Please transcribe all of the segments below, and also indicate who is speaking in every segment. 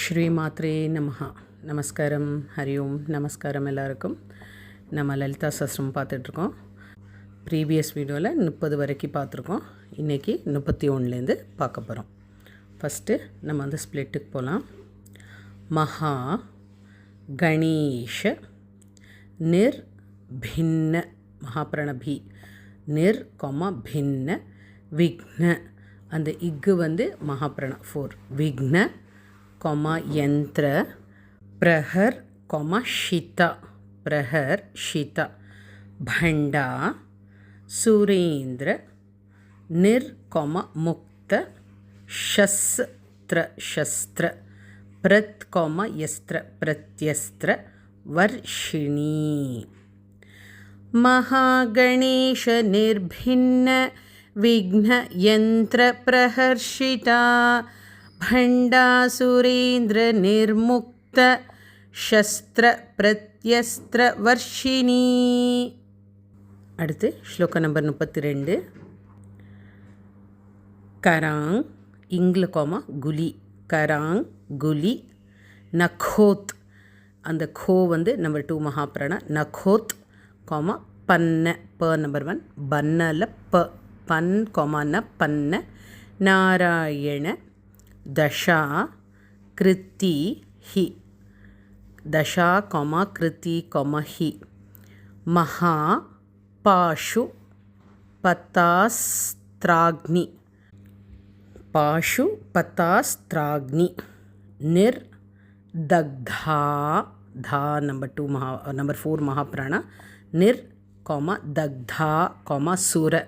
Speaker 1: ஸ்ரீமாத்ரே நமஹா. நமஸ்காரம். ஹரி ஓம் நமஸ்காரம் எல்லாருக்கும் நம்ம லலிதா சஸ்ரம் பார்த்துட்ருக்கோம். ப்ரீவியஸ் வீடியோவில் முப்பது வரைக்கும் பார்த்துருக்கோம். இன்றைக்கி முப்பத்தி ஒன்றுலேருந்து பார்க்க போகிறோம் ஃபஸ்ட்டு நம்ம வந்து ஸ்ப்ளிட்டுக்கு போகலாம் மகா கணேஷ நிர் பின்ன மகாபிரணபி நிர் கொம பின்ன விக்ன. அந்த இக்கு வந்து மகாபிரண ஃபோர் விக்ன ಕೊಮ ಯಂತ್ರ ಪ್ರಹರ್ ಕೊಮ ಶಿತ ಪ್ರಹರ್ ಶಿತ ಭಂಡ ಸುರೇಂದ್ರ ನಿರ್ ಕೊಮ ಮುಕ್ತ ಶಸ್ತ್ರ ಶಸ್ತ್ರ ಪ್ರತ್ ಕೊಮ ಯಸ್ತ್ರ ಪ್ರತ್ಯಸ್ತ್ರ ವರ್ಷಿಣಿ ಮಹಾಗಣೇಶ ನಿರ್ಭಿನ್ನ ವಿಘ್ನ ಯಂತ್ರ ಪ್ರಹರ್ಷಿತಾ भण्डासुरेन्द्रनिर्मुक्त शस्त्रप्रत्यस्त्रवर्षिणी அடுத்து ஸ்லோக நம்பர் முப்பத்தி ரெண்டு கராங் இங்கில் கோமா குலி. கராங் குலி நகோத் அந்த கோ வந்து நம்பர் டூ மகாபிராணா. நகோத் கோமா பன்ன ப நம்பர் ஒன். பன்னல ப. பன் கோமா ந பன்ன நாராயண दशा कृति हि। दशा कम कृति कम हि। महापाशु पतास्त्राग्नि। पाशु पतास्त्राग्नि। निर्दग्धा धा नंबर टू महा नंबर फोर महाप्राण। निर् कौम दग्धा कौम सुर।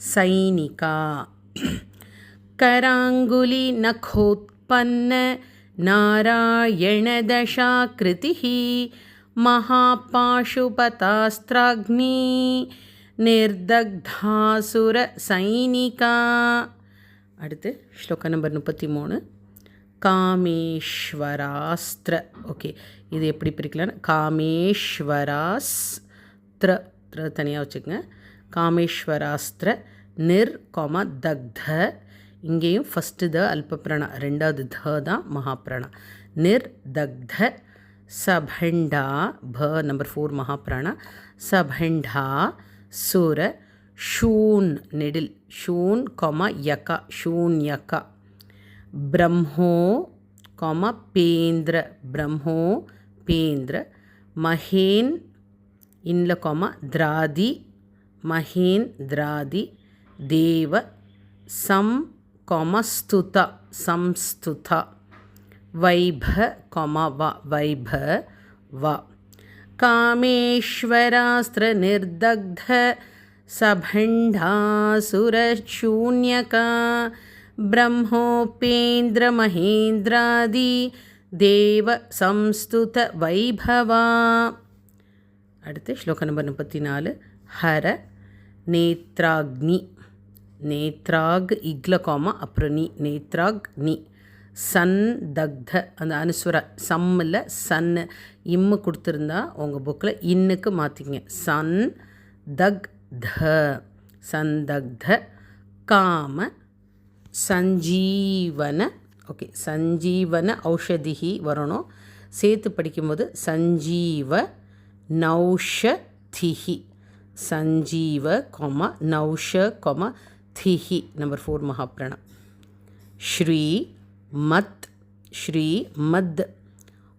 Speaker 1: सैनिका कराङ्गुली नखोत्पन्न नारायणदशाकृतिः महापाशुपतास्त्राग्नि निर्दग्धासुरसैनिका அடுத்து ஸ்லோகம் நம்பர் முப்பத்தி மூணு காமேஸ்வராஸ்திர ஓகே இது எப்படி பிரிக்கலான்னு காமேஸ்வராஸ்திர திர தனியாக வச்சுக்கோங்க காமேஸ்வராஸ்திர நிர் கொம தக்த இங்கேயும் ஃபஸ்ட்டு த அல்பப்ரணா ரெண்டாவது த தான் மகாப்ரணா. நிர் தக்த சபண்டா ப நம்பர் ஃபோர் மகாப்ராணா. சபண்டா சுர ஷூன் நெடில். ஷூன் கொம யகா ஷூன் யகா. பிரம்மோ கொம பேந்திர. பிரம்மோ பேந்திர. மகேன் இன்ல கொம திராதி. மகேன் திராதி. தேவ சம் கொமஸ்துத சம்ஸ்துத வைப கொம வ வைப வ காமேஸ்வராஸ்திர நிர்தக்த சபண்டாசுரசூன்யகா பிரம்மோபேந்திர மகேந்திராதி தேவ சம்ஸ்துத வைபவா அடுத்து ஸ்லோகம் நம்பர் முப்பத்தி நாலு ஹர நேத்ராக்னி நேத்ராக் இக்லகோமா அப்புறம் நீ நேத்ராக் நீ. சன் தக்த அந்த அனுஸ்வர சம்மில் சன்னு இம்மு கொடுத்துருந்தா உங்கள் புக்கில் இன்னுக்கு மாற்றிக்கிங்க சன் தக் த சந்தக்த காம சஞ்சீவன ஓகே சஞ்சீவன ஔஷதிகி வரணும். சேர்த்து படிக்கும்போது சஞ்சீவ நௌஷதிகி சஞ்சீவ கொம நௌஷ கொம திஹி நம்பர் ஃபோர் மகாப்ரணம் ஸ்ரீ மத் ஸ்ரீ மத்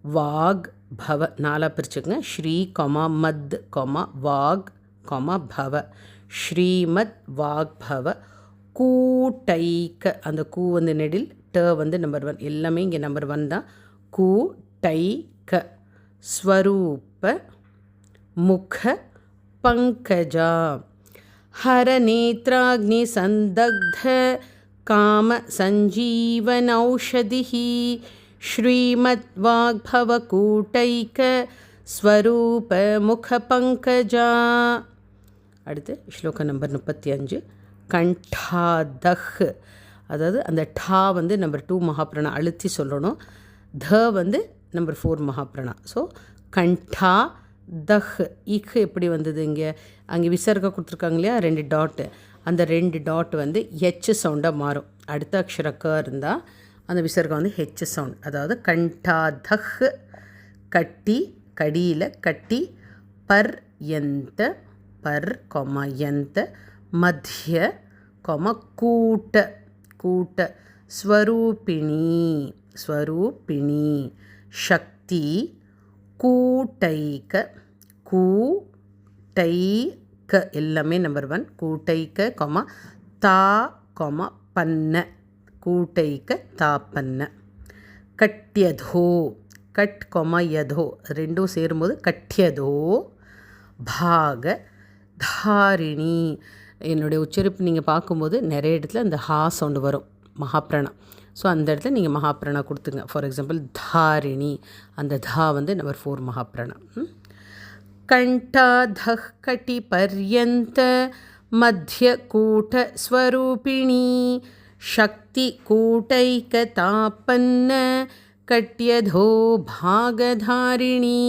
Speaker 1: வாக் பவ நாலாக பிரிச்சுக்கங்க. ஸ்ரீ கொமா மத் கொமா வாக் கொமா பவ. ஸ்ரீமத் வாக் பவ. கூட்டைக்க அந்த கூ வந்து நெடில் ட வந்து நம்பர் ஒன் எல்லாமே இங்கே நம்பர் ஒன் தான். கூட்டைக்க ஸ்வரூப முக பங்கஜா. हरनेत्राग्निसन्दग्ध कामसञ्जीवनौषधिः श्रीमद्वाग्भवकूटैक स्वरूपमुखपङ्कजा அடுத்து ஸ்லோகம் நம்பர் முப்பத்தி அஞ்சு கண்டாதஹ் அதாவது அந்த டா வந்து நம்பர் டூ மகாபிரணா அழுத்தி சொல்லணும் த வந்து நம்பர் ஃபோர் மகாபிரணா ஸோ கண்டா தஹ் இக் எப்படி வந்தது இங்கே? அங்கே விசர்க்க கொடுத்துருக்காங்க இல்லையா? ரெண்டு டாட்டு அந்த ரெண்டு டாட் வந்து ஹெச் சவுண்டாக மாறும். அடுத்த அக்ஷர க இருந்தால் அந்த விசர்க்கம் வந்து ஹெச் சவுண்ட் அதாவது கண்டா தஹ் கட்டி கடியில் கட்டி பர் எந்த பர் கொம எந்த மத்திய கொம கூட்ட கூட்ட. ஸ்வரூபிணி ஸ்வரூபிணி சக்தி கூட்டைக்க கூட்டைக்க எல்லாமே நம்பர் ஒன் கூட்டைக்க கொம தா கொம பன்ன கூட்டைக்க தா பன்ன கட்டியதோ கட் கொமா யதோ. ரெண்டும் சேரும்போது கட்டியதோ பாக தாரிணி. என்னுடைய உச்சரிப்பு நீங்கள் பார்க்கும்போது நிறைய இடத்துல இந்த ஹா சவுண்டு வரும். மகாப்ரணா ஸோ அந்த இடத்துல நீங்கள் மகாப்ரணா கொடுத்துங்க ஃபார் எக்ஸாம்பிள் தாரிணி அந்த தா வந்து நம்பர் ஃபோர் மகாப்ரணா कण्ठाधः कटिपर्यन्त मध्यकूटस्वरूपिणी शक्तिकूटैकतापन्न कट्यधो भागधारिणी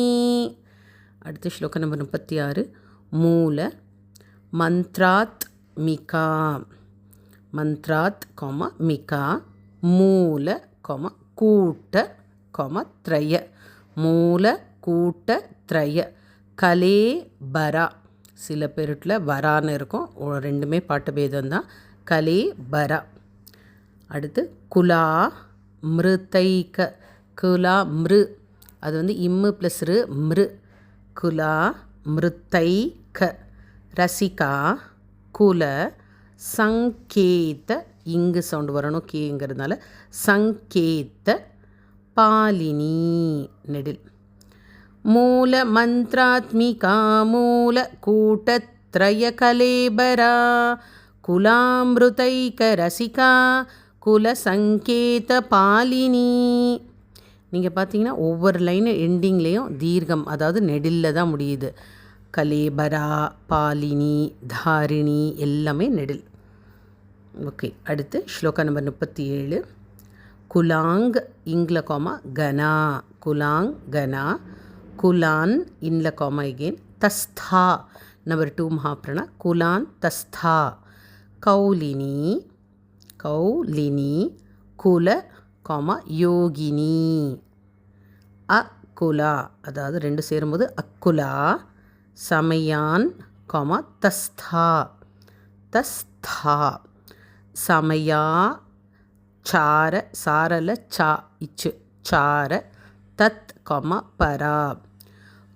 Speaker 1: அடுத்த ஸ்லோகம் நம்பர் முப்பத்தி ஆறு மூல மந்த்ராத் மிகா மந்த்ராத் கொம மிகா மூல கொம கூட்ட கொம த்ரய. மூல கூட்ட த்ரய. கலே பரா. சில பேருட்டில் வரான்னு இருக்கும். ரெண்டுமே பாட்டு பேதம் தான் கலே பரா. அடுத்து குலா மிருத்தைக்க குலா மிரு. அது வந்து இம்மு ப்ளஸ் ரு மிரு. குலா க ரசிகா குல சங்கேத இங்கு சவுண்டு வரணும் கேங்கிறதுனால சங்கேத்த பாலினி நெடில். மூல மந்திராத்மிகா மூல கூட்டத்ரய கலேபரா குலாமிருதைக ரசிகா குல சங்கேத பாலினி. நீங்கள் பார்த்தீங்கன்னா ஒவ்வொரு லைன் எண்டிங்லேயும் தீர்க்கம் அதாவது நெடில்ல தான் முடியுது. கலேபரா பாலினி தாரிணி எல்லாமே நெடில். ஓகே அடுத்து ஸ்லோகா நம்பர் முப்பத்தி ஏழு குலாங் இங்கில காமா கனா குலாங் கனா குலான் இன்ல காமா again தஸ்தா. நம்பர் டூ மகாப்ரணா குலான் தஸ்தா. கௌலினி கௌலினி குல காமா யோகினி. அக்குலா அதாவது ரெண்டு சேரும்போது அக்குலா. சமயான் காமா தஸ்தா. தஸ்தா. சமயா சார சாரல சா இச்சு சார தத் கொம பரா.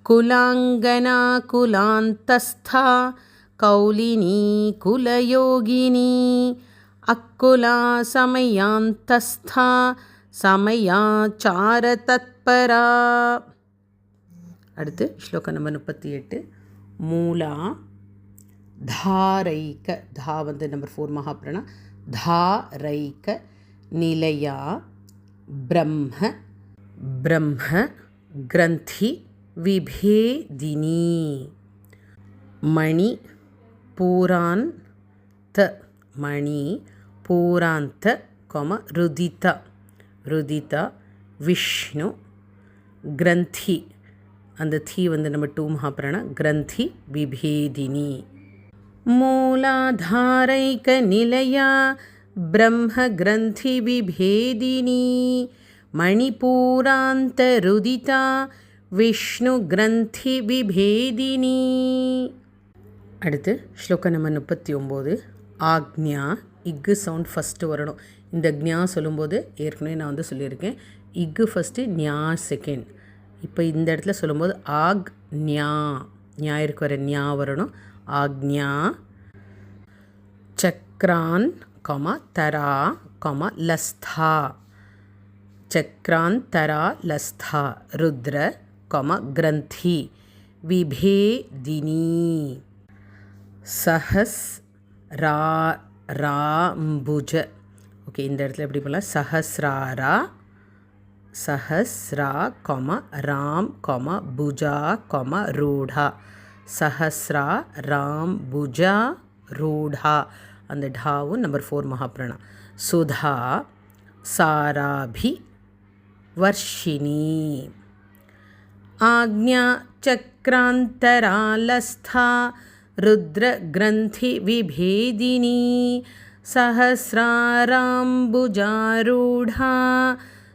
Speaker 1: குலாங்கனா குலாந்தஸ்தா கௌலினி குலயோகினி. அக்குலா சமயாந்தஸ்தா சமயாச்சார தத்பரா அடுத்து ஸ்லோகம் நம்பர் முப்பத்தி எட்டு. மூலா தாரைக்க தா வந்து நம்பர் ஃபோர் மகாபிரணா. தாரைக்க நிலையா பிரம்ம பிரம்ம கிரந்தி விபேதினி. மணி பூராந்த மணி பூராந்த கொம ருதிதா ருதிதா விஷ்ணு கிரந்தி. அந்த தீ வந்து நம்ம டூ மகாபிரண கிரந்தி விபேதினி. मूलाधारैकनिलया ब्रह्मग्रन्थिविभेदिनी मणिपूरान्तरुदिता விஷ்ணுகிரந்திவிபேதினி அடுத்து ஸ்லோகம் நம்பர் முப்பத்தி ஒம்பது ஆக்ஞா இக்கு சவுண்ட் ஃபஸ்ட்டு வரணும் இந்த க்ஞா சொல்லும்போது ஏற்கனவே நான் வந்து சொல்லியிருக்கேன் இக்கு ஃபஸ்ட்டு ஞா செகண்ட் இப்போ இந்த இடத்துல சொல்லும்போது ஆக் ஞா ஞாயிற்கு வர ஞா வரணும் ஆக்ஞா चक्रान् कम तरा कम लस्था चक्रान्तरा लस्था रुद्र कम ग्रन्थि विभेदिनी சஹஸ் ரா ராம்புஜ ஓகே இந்த இடத்துல எப்படி பண்ணலாம் சஹஸ்ராரா சஹஸ்ரா கொம ராம் கொம புஜா கொம ரூடா சஹஸ்ரா ராம் புஜா ரூடா அந்த டாவும் நம்பர் ஃபோர் மகாபிரணா சுதா சாராபி வர்ஷினி आज्ञा चक्रान्तरालस्था रुद्रग्रन्थिविभेदिनी सहस्राराम्बुजारूढा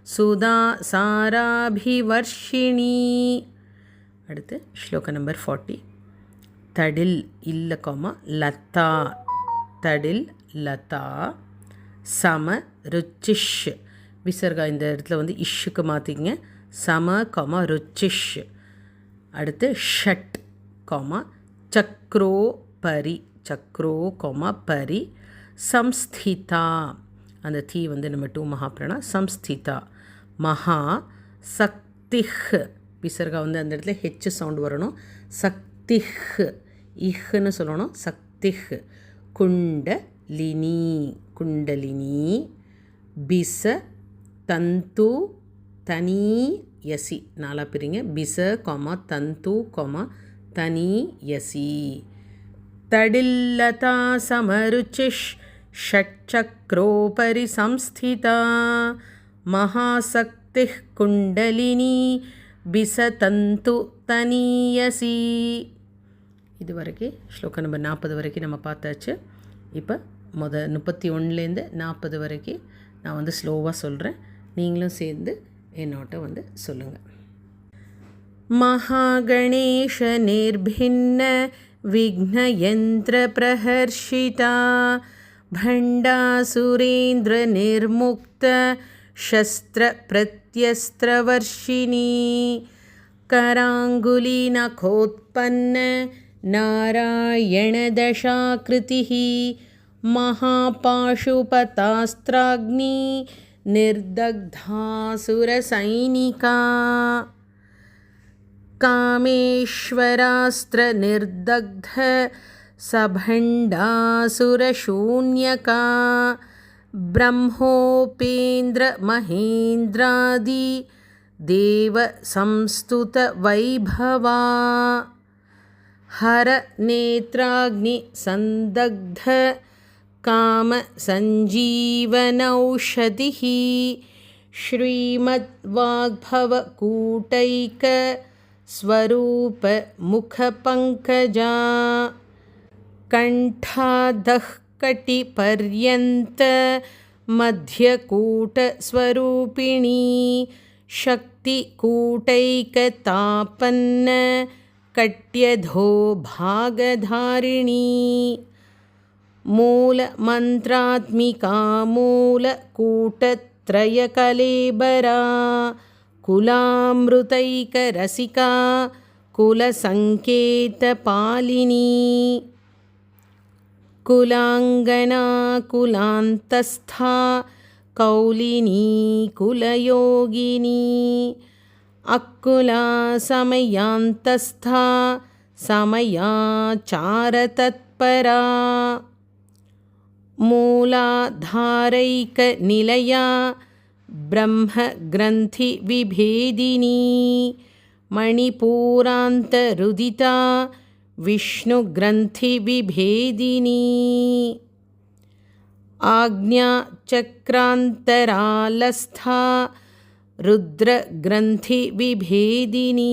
Speaker 1: सुधा साराभिवर्षिणी அடுத்து ஸ்லோக நம்பர் ஃபார்ட்டி தடில் இல்ல கோமா லதா. தடில் லதா. சம ருச்சிஷ். விசர்கா இந்த இடத்துல வந்து இஷ்ஷுக்கு மாற்றிக்கிங்க சம கோமா ருச்சிஷ். அடுத்து ஷட் கோமா சக்ரோ பரி. சக்ரோ கோமா பரி. சம்ஸ்திதா. அந்த தீ வந்து நம்ம டூ மகாபிரணா சம்ஸ்திதா. மகா சக்திஹ். விசர்கா வந்து அந்த இடத்துல ஹெச் சவுண்ட் வரணும். சக்திஹ். இஹ்னு சொல்லணும் சக்திஹ் குண்டலினி குண்டலினி பிச தந்து தனி யசி நாலா பிரிங்க பிச கொமா தந்து கொமா தனி யசி तडिल्लता समरुचिः षट्चक्रोपरि संस्थिता महाशक्तिः कुण्डलिनी बिसतन्तु तनीयसी இதுவரைக்கும் ஸ்லோகம் நம்பர் நாற்பது வரைக்கும் நம்ம பார்த்தாச்சு இப்போ முத முப்பத்தி ஒன்றுலேருந்து நாற்பது வரைக்கும் நான் வந்து ஸ்லோவாக சொல்கிறேன் நீங்களும் சேர்ந்து என்னோட்ட வந்து சொல்லுங்கள் महागणेशनिर्भिन्न विघ्नयन्त्रप्रहर्षिता भण्डासुरेन्द्रनिर्मुक्त शस्त्रप्रत्यस्त्रवर्षिणी कराङ्गुलीनखोत्पन्न नारायणदशाकृतिः महापाशुपतास्त्राग्नि निर्दग्धासुरसैनिका। कामेश्वरास्त्रनिर्दग्ध सभण्डासुरशून्यका ब्रह्मोपेन्द्रमहेन्द्रादि देवसंस्तुतवैभवा। हरनेत्राग्निसन्दग्ध कामसञ्जीवनौषधिः श्रीमद्वाग्भवकूटैक स्वरूपमुखपङ्कजा कण्ठादः कटिपर्यन्त मध्यकूटस्वरूपिणी शक्तिकूटैकतापन्न कट्यधो भागधारिणी। मूलमन्त्रात्मिका मूलकूटत्रयकलेबरा कुलामृतैकरसिका कुलसङ्केतपालिनी। कुलाङ्गना कुलान्तस्था कौलिनी कुलयोगिनी अक्कुला समयान्तस्था समयाचारतत्परा। मूलाधारैकनिलया ब्रह्मग्रन्थिविभेदिनी। मणिपूरान्तरुदिता विष्णुग्रन्थिविभेदिनी। आज्ञाचक्रान्तरालस्था रुद्रग्रन्थिविभेदिनी।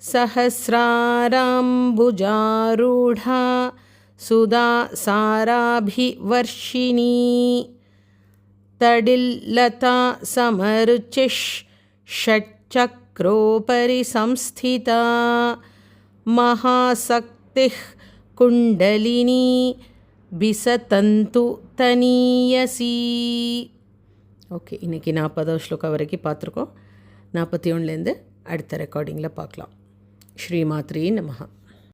Speaker 1: सहस्राराम्बुजारूढा सुधा साराभिवर्षिणी तडिल्लता समरुचिष्षट्चक्रोपरि संस्थिता महासक्तिः कुण्डलिनी विसतन्तु तनीयसी ஓகே இன்றைக்கி நாற்பதாவது ஸ்லோகா வரைக்கும் பார்த்துருக்கோம். நாற்பத்தி ஒன்றுலேருந்து அடுத்த ரெக்கார்டிங்கில் பார்க்கலாம். ஸ்ரீமாத்ரி நமஹா.